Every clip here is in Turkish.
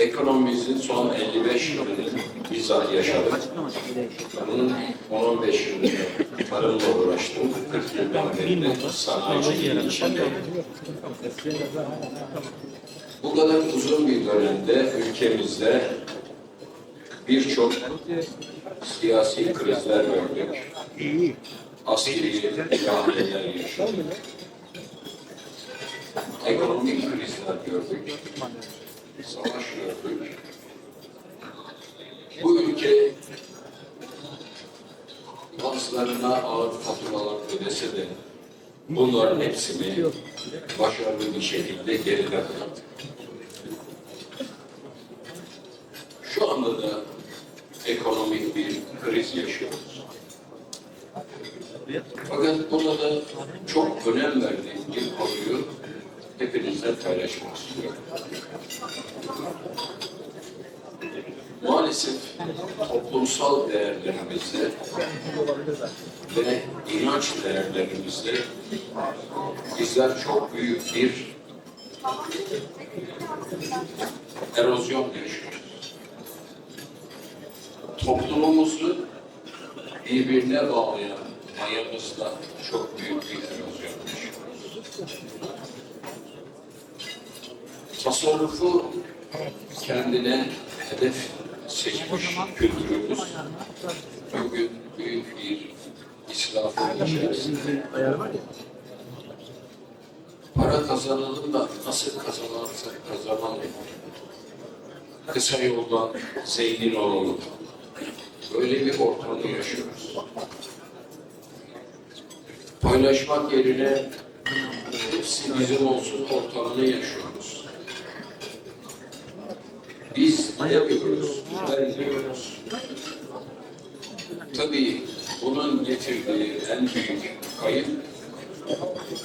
Ekonomimizin son 55 yılını bizzat yaşadık. Bunun 10-15 yılını tarımla uğraştım. 40 yıldan beri de sanayiciliğin içindeyim. Bu kadar uzun bir dönemde ülkemizde birçok siyasi krizler gördük. Askeri müdahaleler yaşadık. Ekonomik krizler gördük. Gördük. Bu ülke bazılarına ağır faturalar ödese de bunların hepsini başarılı bir şekilde geride bıraktı. Şu anda da ekonomik bir kriz yaşıyoruz. Fakat buna da çok önem verdiğim bir konuyu hepinizle paylaşmak istiyorum. Maalesef toplumsal değerlerimizde ve inanç değerlerimizde bizler çok büyük bir erozyon yaşıyoruz. Toplumumuzu birbirine bağlayan mayamızda çok büyük bir erozyon yaşıyoruz. Tasarrufu kendine hedef seçmiş kültürümüz bugün büyük bir israfın içerisinde. Para kazanalım da nasıl kazanırsak kazanalım. Kısa yoldan zengin olalım. Böyle bir ortamda yaşıyoruz. Paylaşmak yerine hepsi bizim olsun ortamını yaşıyoruz. Ne yapıyoruz? Vermiyoruz. Tabii bunun getirdiği en büyük kayıp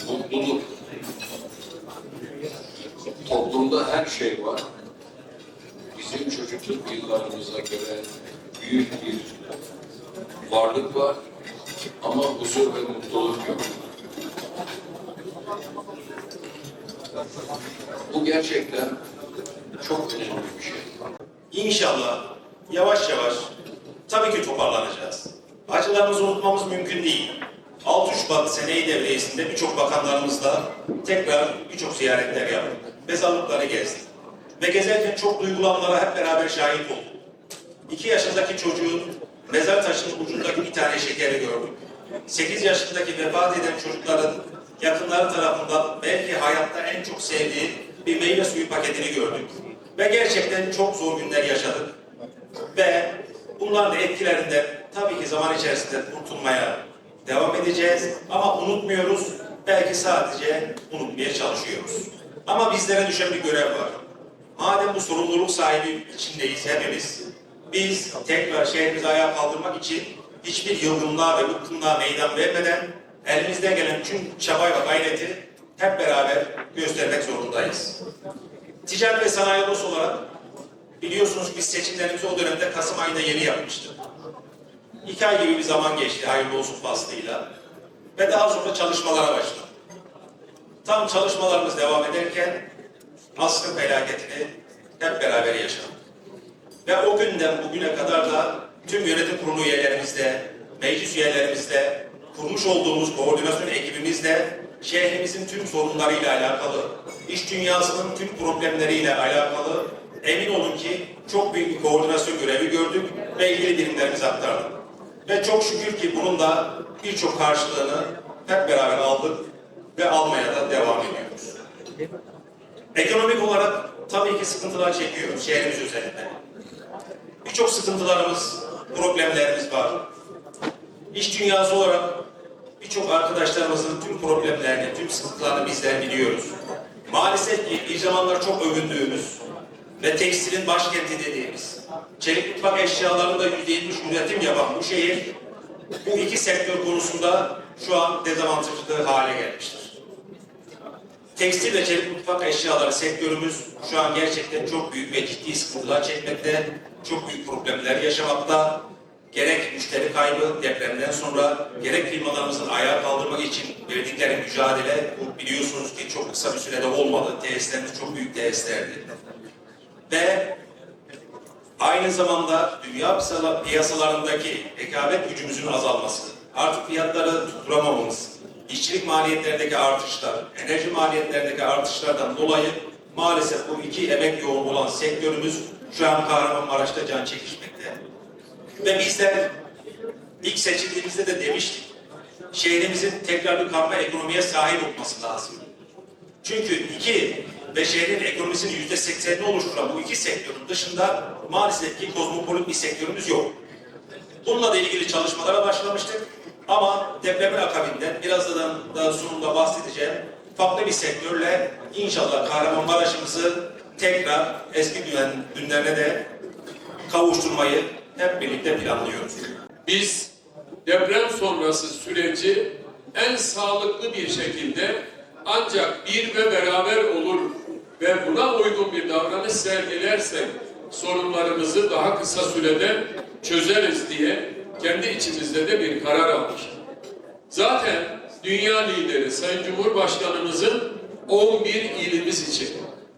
mutluluk. Toplumda her şey var. Bizim çocukluk yıllarımıza göre büyük bir varlık var ama huzur ve mutluluk yok. Bu gerçekten çok önemli bir şey. İnşallah yavaş yavaş tabii ki toparlanacağız. Acılarımızı unutmamız mümkün değil. 6 Şubat seneyi devriyesinde birçok bakanlarımızla tekrar birçok ziyaretler yaptık. Mezarlıkları gezdik. Ve gezerken çok duygulanmalara hep beraber şahit olduk. 2 yaşındaki çocuğun mezar taşının ucundaki bir tane şekeri gördük. 8 yaşındaki vefat eden çocukların yakınları tarafından belki hayatta en çok sevdiği bir meyve suyu paketini gördük. Ve gerçekten çok zor günler yaşadık. Ve bunların da etkilerinden tabii ki zaman içerisinde kurtulmaya devam edeceğiz. Ama unutmuyoruz. Belki sadece unutmaya çalışıyoruz. Ama bizlere düşen bir görev var. Madem bu sorumluluk sahibi içindeyiz hepimiz, biz tekrar şehrimizi ayağa kaldırmak için hiçbir yılgınlığa ve bıkkınlığa meydan vermeden elimizden gelen tüm çaba ve gayreti hep beraber göstermek zorundayız. Ticaret ve Sanayi Odası olarak biliyorsunuz biz seçimlerimizi o dönemde Kasım ayında yeni yapmıştık. İki ay gibi bir zaman geçti hayırlı olsun faslıyla. Ve daha sonra çalışmalara başladık. Tam çalışmalarımız devam ederken Askın felaketini hep beraber yaşadık. Ve o günden bugüne kadar da tüm yönetim kurulu üyelerimizle, meclis üyelerimizle, kurmuş olduğumuz koordinasyon ekibimizle şehrimizin tüm sorunlarıyla alakalı, iş dünyasının tüm problemleriyle alakalı emin olun ki çok büyük bir koordinasyon görevi gördük ve ilgili birimlerimize aktardık. Ve çok şükür ki bunun da birçok karşılığını hep beraber aldık ve almaya da devam ediyoruz. Ekonomik olarak tabii ki sıkıntılar çekiyoruz şehrimiz üzerinde. Birçok sıkıntılarımız, problemlerimiz var. İş dünyası olarak birçok arkadaşlarımızın tüm problemlerini, tüm sıkıntılarını bizler biliyoruz. Maalesef ki bir zamanlar çok övündüğümüz ve tekstilin başkenti dediğimiz, çelik mutfak eşyalarında yüzde yetmiş üretim yapan bu şehir, bu iki sektör konusunda şu an dezavantajlı hale gelmiştir. Tekstil ve çelik mutfak eşyaları sektörümüz şu an gerçekten çok büyük ve ciddi sıkıntılar çekmekte, çok büyük problemler yaşamakta. Gerek müşteri kaybı depremden sonra, gerek firmalarımızın ayağa kaldırmak için verdikleri mücadele, bu biliyorsunuz ki çok kısa bir sürede olmadı. Tesislerimiz çok büyük tesislerdi. Ve aynı zamanda dünya piyasala- piyasalarındaki rekabet gücümüzün azalması, artık fiyatları tutturamamamız, işçilik maliyetlerindeki artışlar, enerji maliyetlerindeki artışlardan dolayı maalesef bu iki emek yoğun olan sektörümüz şu an Kahramanmaraş'ta can çekişmekte. Ve bizler ilk seçildiğimizde de demiştik, şehrimizin tekrar bir karma ekonomiye sahip olması lazım. Çünkü iki ve şehrin ekonomisinin yüzde seksenini oluşturan bu iki sektörün dışında maalesef ki kozmopolit bir sektörümüz yok. Bununla da ilgili çalışmalara başlamıştık. Ama depremin akabinde birazdan da sunumda bahsedeceğim farklı bir sektörle inşallah Kahramanmaraş'ımızı tekrar eski günlerine de kavuşturmayı hep birlikte planlıyoruz. Biz deprem sonrası süreci en sağlıklı bir şekilde ancak bir ve beraber olur ve buna uygun bir davranış sergilersek sorunlarımızı daha kısa sürede çözeriz diye kendi içimizde de bir karar almış. Zaten dünya lideri Sayın Cumhurbaşkanımızın 11 ilimiz için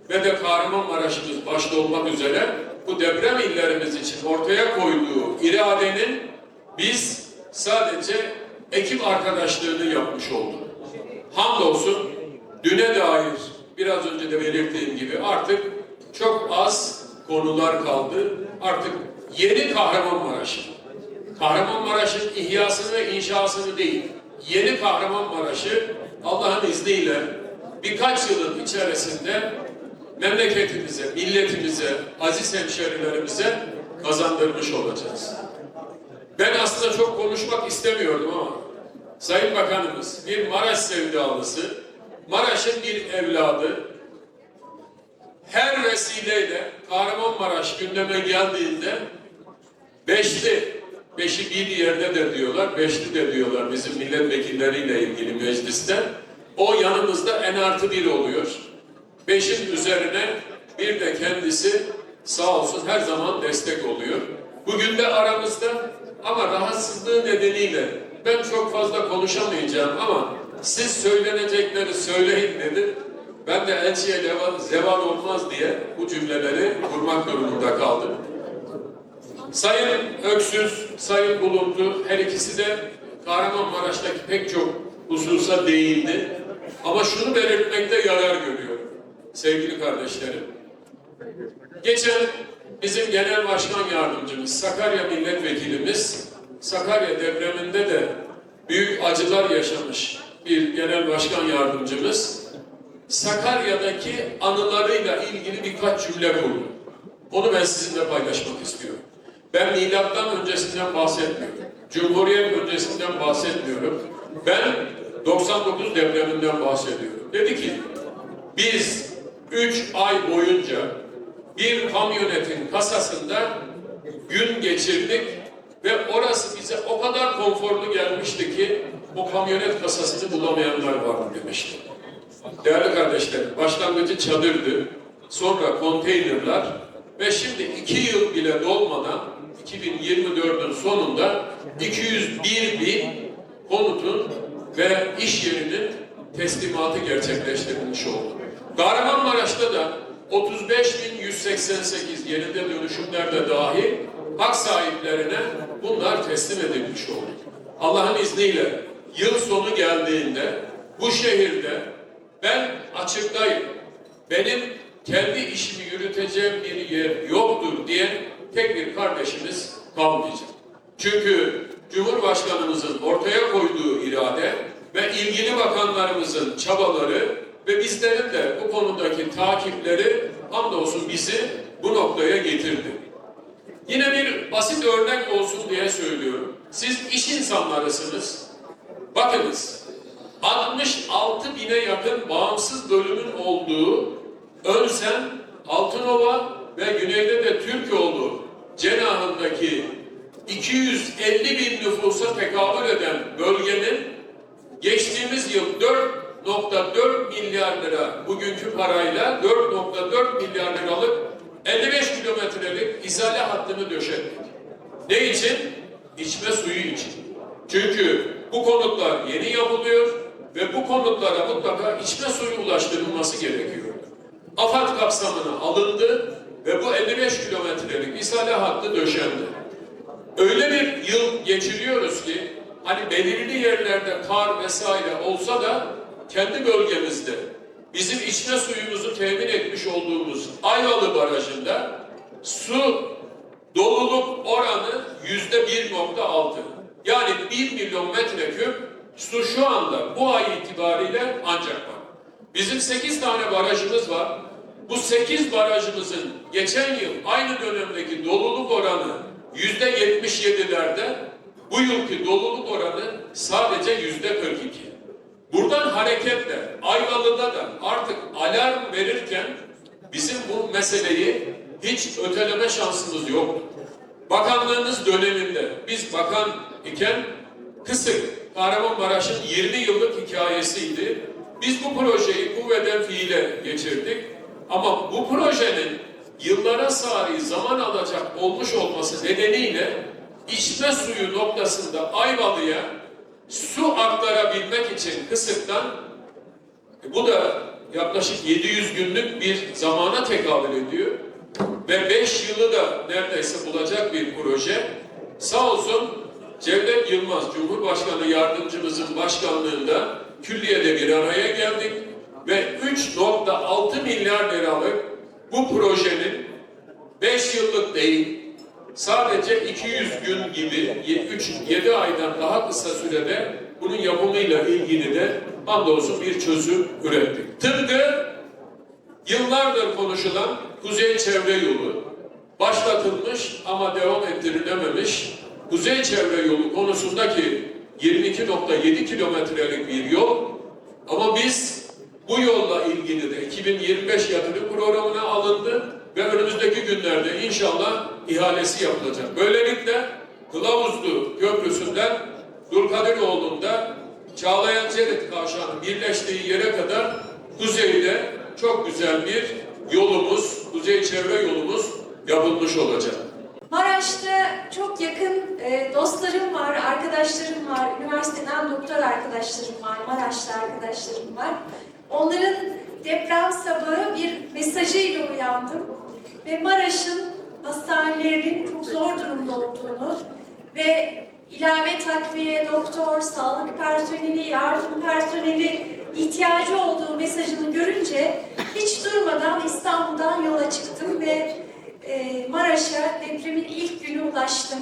ve de Kahramanmaraş'ımız başta olmak üzere bu deprem illerimiz için ortaya koyduğu iradenin biz sadece ekip arkadaşlığını yapmış olduk. Hamdolsun düne dair biraz önce de belirttiğim gibi artık çok az konular kaldı. Artık yeni Kahramanmaraş. Kahramanmaraş'ın ihyasını ve inşasını değil, yeni Kahramanmaraş'ı Allah'ın izniyle birkaç yılın içerisinde memleketimize, milletimize, aziz hemşerilerimize kazandırmış olacağız. Ben aslında çok konuşmak istemiyordum ama Sayın Bakanımız bir Maraş sevdalısı, Maraş'ın bir evladı, her vesileyle Kahramanmaraş gündeme geldiğinde beşli, beşi bir yerde de diyorlar, beşli de diyorlar bizim milletvekilleriyle ilgili mecliste. O yanımızda en artı bir oluyor. Beşin üzerine bir de kendisi sağ olsun her zaman destek oluyor. Bugün de aramızda ama rahatsızlığı nedeniyle ben çok fazla konuşamayacağım ama siz söylenecekleri söyleyin dedi. Ben de elçiye levan, zeval olmaz diye bu cümleleri kurmak durumunda kaldım. Sayın Öksüz, Sayın Bulundu her ikisi de Kahramanmaraş'taki pek çok hususa değindi. Ama şunu belirtmekte yarar görüyorum sevgili kardeşlerim. Geçen bizim genel başkan yardımcımız, Sakarya milletvekilimiz, Sakarya depreminde de büyük acılar yaşamış bir genel başkan yardımcımız, Sakarya'daki anılarıyla ilgili birkaç cümle kurdu. Onu ben sizinle paylaşmak istiyorum. Ben milattan öncesinden bahsetmiyorum. Cumhuriyet öncesinden bahsetmiyorum. Ben 99 depreminden bahsediyorum. Dedi ki biz 3 ay boyunca bir kamyonetin kasasında gün geçirdik ve orası bize o kadar konforlu gelmişti ki o kamyonet kasasını bulamayanlar vardı demişti. Değerli kardeşlerim, başlangıcı çadırdı, sonra konteynerler ve şimdi iki yıl bile dolmadan 2024'ün sonunda 201 bin konutun ve iş yerinin teslimatı gerçekleştirilmiş oldu. Kahramanmaraş'ta da 35.188 yerinde dönüşümlerde dahil hak sahiplerine bunlar teslim edilmiş oldu. Allah'ın izniyle yıl sonu geldiğinde bu şehirde ben açıklayayım. Benim kendi işimi yürüteceğim bir yer yoktur diye tek bir kardeşimiz kalmayacak. Çünkü Cumhurbaşkanımızın ortaya koyduğu irade ve ilgili bakanlarımızın çabaları ve bizlerin de bu konudaki takipleri hamdolsun bizi bu noktaya getirdi. Yine bir basit örnek olsun diye söylüyorum. Siz iş insanlarısınız. Bakınız, 66 bine yakın bağımsız bölümün olduğu Önsen, Altınova ve güneyde de Türkoğlu cenahındaki 250 bin nüfusa tekabül eden bölgenin geçtiğimiz yıl 4.4 milyar lira bugünkü parayla 4.4 milyar liralık 55 kilometrelik izale hattını döşettik. Ne için? İçme suyu için. Çünkü bu konutlar yeni yapılıyor ve bu konutlara mutlaka içme suyu ulaştırılması gerekiyor. AFAD kapsamına alındı ve bu 55 kilometrelik ishale hattı döşendi. Öyle bir yıl geçiriyoruz ki hani belirli yerlerde kar vesaire olsa da kendi bölgemizde bizim içme suyumuzu temin etmiş olduğumuz Ayvalı Barajı'nda su doluluk oranı yüzde 1.6. Yani 1 milyon metreküp su şu anda bu ay itibariyle ancak var. Bizim 8 tane barajımız var. Bu 8 barajımızın geçen yıl aynı dönemdeki doluluk oranı yüzde 77'lerde bu yılki doluluk oranı sadece yüzde 42. Buradan hareketle Ayvalı'da da artık alarm verirken bizim bu meseleyi hiç öteleme şansımız yok. Bakanlığımız döneminde biz bakan iken kısık Kahramanmaraş'ın 20 yıllık hikayesiydi. Biz bu projeyi kuvveten fiile geçirdik. Ama bu projenin yıllara sari zaman alacak olmuş olması nedeniyle içme suyu noktasında Ayvalı'ya su aktarabilmek için kısıktan e, bu da yaklaşık 700 günlük bir zamana tekabül ediyor. Ve 5 yılı da neredeyse bulacak bir proje. Sağ olsun Cevdet Yılmaz, Cumhurbaşkanı Yardımcımızın başkanlığında külliyede bir araya geldik ve 3.6 milyar liralık bu projenin 5 yıllık değil, sadece 200 gün gibi 3 7 aydan daha kısa sürede bunun yapımıyla ilgili de hamdolsun bir çözüm ürettik. Tıpkı yıllardır konuşulan Kuzey Çevre Yolu başlatılmış ama devam ettirilememiş Kuzey Çevre Yolu konusundaki 22.7 kilometrelik bir yol ama biz bu yolla ilgili de 2025 yatırım programına alındı ve önümüzdeki günlerde inşallah ihalesi yapılacak. Böylelikle Kılavuzlu Köprüsü'nden Dulkadiroğlu'nda Çağlayan Cerit Kavşağı'nın birleştiği yere kadar kuzeyde çok güzel bir yolumuz, kuzey çevre yolumuz yapılmış olacak. Maraş'ta çok yakın e, dostlarım var, arkadaşlarım var, üniversiteden doktor arkadaşlarım var, Maraşlı arkadaşlarım var. Onların deprem sabahı bir mesajıyla uyandım ve Maraş'ın hastanelerinin çok zor durumda olduğunu ve ilave takviye, doktor, sağlık personeli, yardım personeli ihtiyacı olduğu mesajını görünce hiç durmadan İstanbul'dan yola çıktım ve e, Maraş'a depremin ilk günü ulaştım.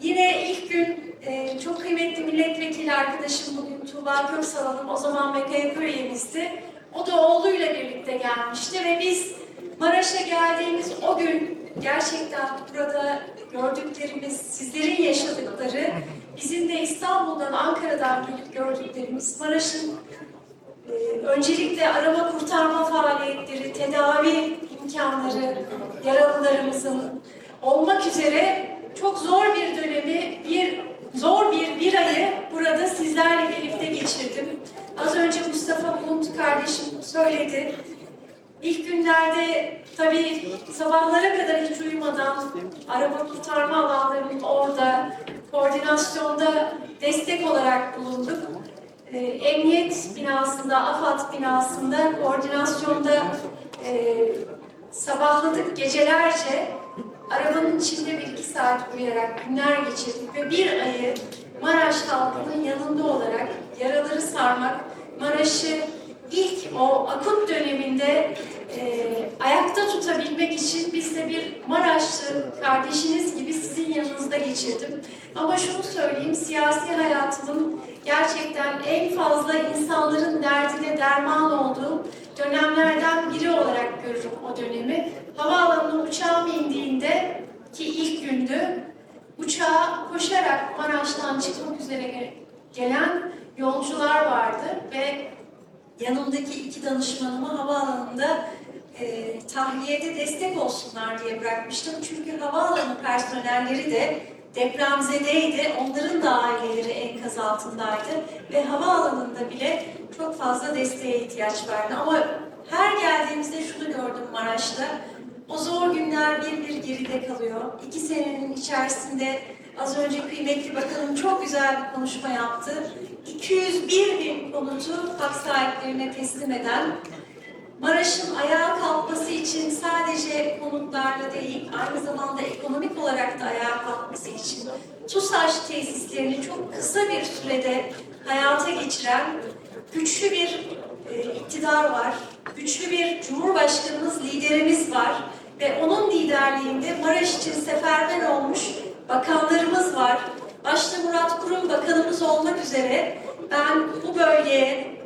Yine ilk gün e, çok kıymetli milletvekili arkadaşım bugün Tuğba Köksal Hanım, o zaman MKYK üyemizdi. O da oğluyla birlikte gelmişti ve biz Maraş'a geldiğimiz o gün gerçekten burada gördüklerimiz, sizlerin yaşadıkları, bizim de İstanbul'dan, Ankara'dan gördüklerimiz Maraş'ın ee, öncelikle arama kurtarma faaliyetleri, tedavi imkanları, yaralılarımızın olmak üzere çok zor bir dönemi, bir zor bir bir ayı burada sizlerle birlikte geçirdim. Az önce Mustafa Bulut kardeşim söyledi. İlk günlerde tabii sabahlara kadar hiç uyumadan arama kurtarma alanlarının orada koordinasyonda destek olarak bulunduk. Ee, Emniyet binasında, AFAD binasında koordinasyonda e, sabahladık gecelerce. Arabanın içinde bir iki saat uyuyarak günler geçirdik ve bir ayı Maraş halkının yanında olarak yaraları sarmak, Maraş'ı ilk o akut döneminde e, ayakta tutabilmek için biz de bir Maraşlı kardeşiniz gibi sizin yanınızda geçirdim. Ama şunu söyleyeyim, siyasi hayatımın gerçekten en fazla insanların derdine derman olduğu dönemlerden biri olarak görürüm o dönemi. Havaalanına uçağım indiğinde ki ilk gündü, uçağa koşarak Maraş'tan çıkmak üzere gelen yolcular vardı ve yanımdaki iki danışmanımı havaalanında e, tahliyede destek olsunlar diye bırakmıştım. Çünkü havaalanı personelleri de depremzedeydi. Onların da aileleri enkaz altındaydı. Ve havaalanında bile çok fazla desteğe ihtiyaç vardı. Ama her geldiğimizde şunu gördüm Maraş'ta. O zor günler bir bir geride kalıyor. İki senenin içerisinde az önce kıymetli bakanım çok güzel bir konuşma yaptı. 201 bin konutu hak sahiplerine teslim eden Maraş'ın ayağa kalkması için sadece konutlarla değil, aynı zamanda ekonomik olarak da ayağa kalkması için TUSAŞ tesislerini çok kısa bir sürede hayata geçiren güçlü bir e, iktidar var, güçlü bir Cumhurbaşkanımız, liderimiz var ve onun liderliğinde Maraş için seferber olmuş bakanlarımız var. Başta Murat Kurum bakanımız olmak üzere ben bu bölgeye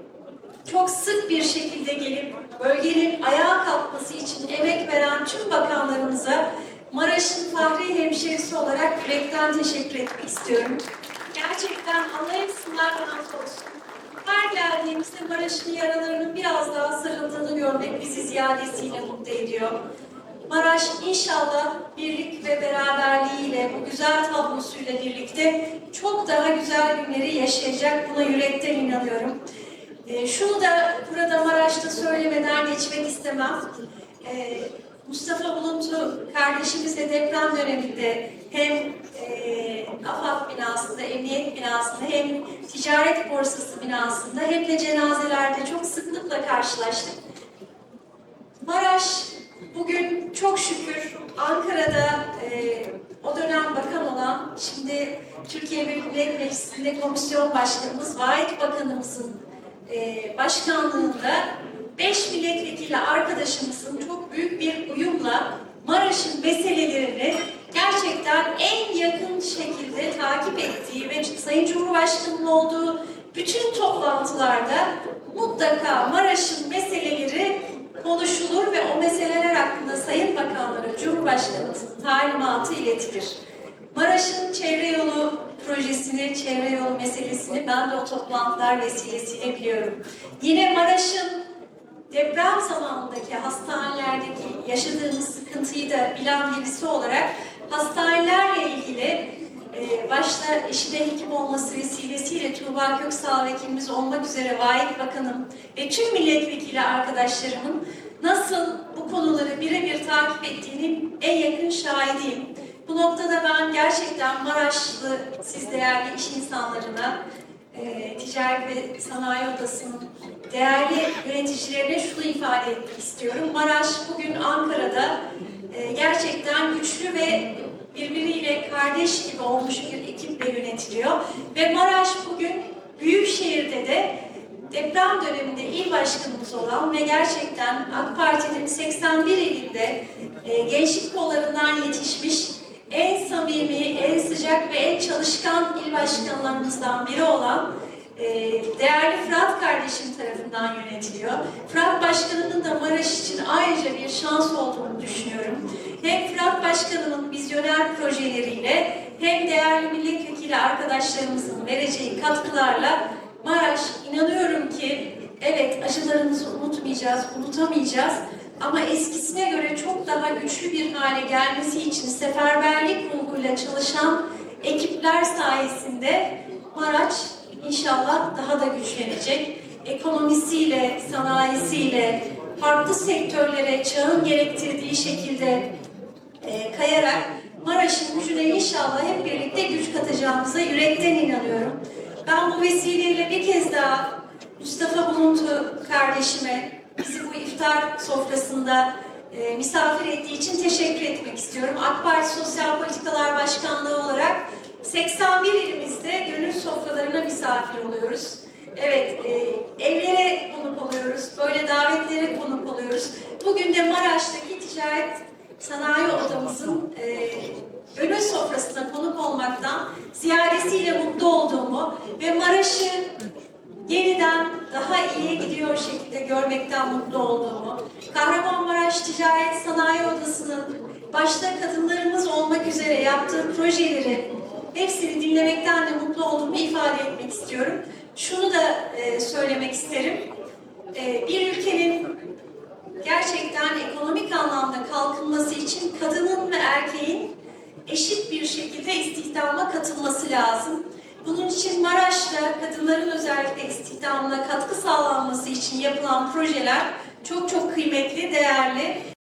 çok sık bir şekilde gelip bölgenin ayağa kalkması için emek veren tüm bakanlarımıza Maraş'ın fahri hemşerisi olarak yürekten teşekkür etmek istiyorum. Gerçekten Allah hepsinden razı olsun. Her geldiğimizde Maraş'ın yaralarının biraz daha sarıldığını görmek bizi ziyadesiyle mutlu ediyor. Maraş inşallah birlik ve beraberliğiyle, bu güzel tablosuyla birlikte çok daha güzel günleri yaşayacak. Buna yürekten inanıyorum. Ee, şunu da burada Maraş'ta söylemeden geçmek istemem. Ee, Mustafa Buluntu kardeşimizle deprem döneminde hem e, AFAD binasında, emniyet binasında hem ticaret borsası binasında hem de cenazelerde çok sıklıkla karşılaştık. Maraş bugün çok şükür Ankara'da e, o dönem bakan olan, şimdi Türkiye Büyük Meclisi'nde komisyon başkanımız, Vahit Bakanımızın e, başkanlığında 5 milletvekili arkadaşımızın çok büyük bir uyumla Maraş'ın meselelerini gerçekten en yakın şekilde takip ettiği ve Sayın Cumhurbaşkanı'nın olduğu bütün toplantılarda mutlaka Maraş'ın meseleleri konuşulur ve o meseleler hakkında Sayın Bakanlara Cumhurbaşkanımızın talimatı iletilir. Maraş'ın çevre yolu projesini, çevre yolu meselesini ben de o toplantılar vesilesiyle biliyorum. Yine Maraş'ın deprem zamanındaki hastanelerdeki yaşadığımız sıkıntıyı da bilen birisi olarak hastanelerle ilgili e, başta eşine hekim olması vesilesiyle Tuğba Köksal vekilimiz olmak üzere Vahit Bakanım ve tüm milletvekili arkadaşlarımın nasıl bu konuları birebir takip ettiğinin en yakın şahidiyim. Bu noktada ben gerçekten Maraşlı siz değerli iş insanlarına, e, Ticaret ve Sanayi Odası'nın değerli yöneticilerine şunu ifade etmek istiyorum. Maraş bugün Ankara'da e, gerçekten güçlü ve birbiriyle kardeş gibi olmuş bir ekiple yönetiliyor. Ve Maraş bugün Büyükşehir'de de deprem döneminde il başkanımız olan ve gerçekten AK Parti'nin 81 ilinde e, gençlik kollarından yetişmiş en samimi, en sıcak ve en çalışkan il başkanlarımızdan biri olan e, değerli Fırat kardeşim tarafından yönetiliyor. Fırat Başkanı'nın da Maraş için ayrıca bir şans olduğunu düşünüyorum. Hem Fırat Başkanı'nın vizyoner projeleriyle hem değerli milletvekili arkadaşlarımızın vereceği katkılarla Maraş inanıyorum ki evet acılarımızı unutmayacağız, unutamayacağız ama eskisine göre çok daha güçlü bir hale gelmesi için seferberlik ruhuyla çalışan ekipler sayesinde Maraş inşallah daha da güçlenecek. Ekonomisiyle, sanayisiyle, farklı sektörlere çağın gerektirdiği şekilde e, kayarak Maraş'ın gücüne inşallah hep birlikte güç katacağımıza yürekten inanıyorum. Ben bu vesileyle bir kez daha Mustafa Buluntu kardeşime bizi bu iftar sofrasında e, misafir ettiği için teşekkür etmek istiyorum. AK Parti Sosyal Politikalar Başkanlığı olarak 81 ilimizde gönül sofralarına misafir oluyoruz. Evet, e, evlere konuk oluyoruz, böyle davetlere konuk oluyoruz. Bugün de Maraş'taki ticaret sanayi odamızın e, gönül sofrasına konuk olmaktan ziyadesiyle mutlu olduğumu ve Maraş'ı yeniden daha iyiye gidiyor şekilde görmekten mutlu olduğumu, Kahramanmaraş Ticaret Sanayi Odası'nın başta kadınlarımız olmak üzere yaptığı projeleri hepsini dinlemekten de mutlu olduğumu ifade etmek istiyorum. Şunu da e, söylemek isterim. E, bir ülkenin gerçekten ekonomik anlamda kalkınması için kadının ve erkeğin eşit bir şekilde istihdama katılması lazım. Bunun için Maraş'ta kadınların özellikle istihdamına katkı sağlanması için yapılan projeler çok çok kıymetli, değerli.